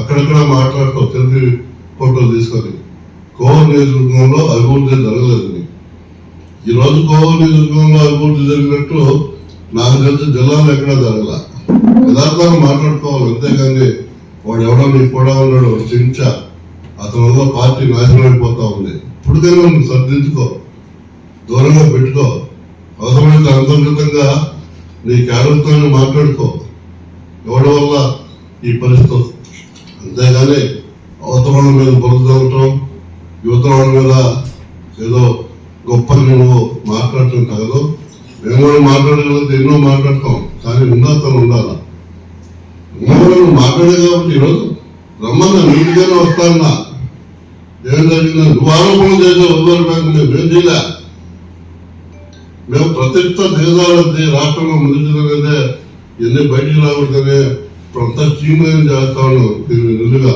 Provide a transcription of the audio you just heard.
అక్కడక్కడ మాట్లాడుతూ తెలుగు ఫోటోలు తీసుకొని కోవూరు నియోజకవర్గంలో అభివృద్ధి జరగలేదని ఈ రోజు కోవూరు నియోజకవర్గంలో అభివృద్ధి జరిగినట్టు నాకు తెలిసి జిల్లాలో ఎక్కడా జరగల. యథార్థాలు మాట్లాడుకోవాలి. అంతేకాని వాడు ఎవడో నీకు కూడా ఉన్నాడు చించ. అతని వల్ల పార్టీ నాశనం అయిపోతా ఉంది. ఇప్పటికైనా నువ్వు సర్దించుకో. దూరంగా పెట్టుకో. అవసరమైతే అంతర్గతంగా నీ క్యాడర్తో మాట్లాడుకో. ఎవడి వల్ల ఈ పరిస్థితి అంతేగాని అవతల మీద బురద చల్లటం యువతల మీద ఏదో గొప్ప నువ్వు మాట్లాడటం కాదు. మేము కూడా మాట్లాడగలిగితే ఎన్నో మాట్లాడతాం. కానీ ఉన్నతను ఉండాలి? ఉన్నతను నువ్వు మాట్లాడే కాబట్టి ఈరోజు రమ్మన్నా నీటిగానే వస్తానా ఏం జరిగిందా నువ్వు ఆరోపణలు చేసావు రిజర్వ్ బ్యాంక్ మీద మేము చేయలే. మేము ప్రతిష్ట దిగజారద్ది రాష్ట్రంలో ముందుగానే ఎన్ని బయటికి రాకూడదనే కొంత స్ట్రీమ్ లైన్ చేస్తా ఉన్నాం దీని నిలుగా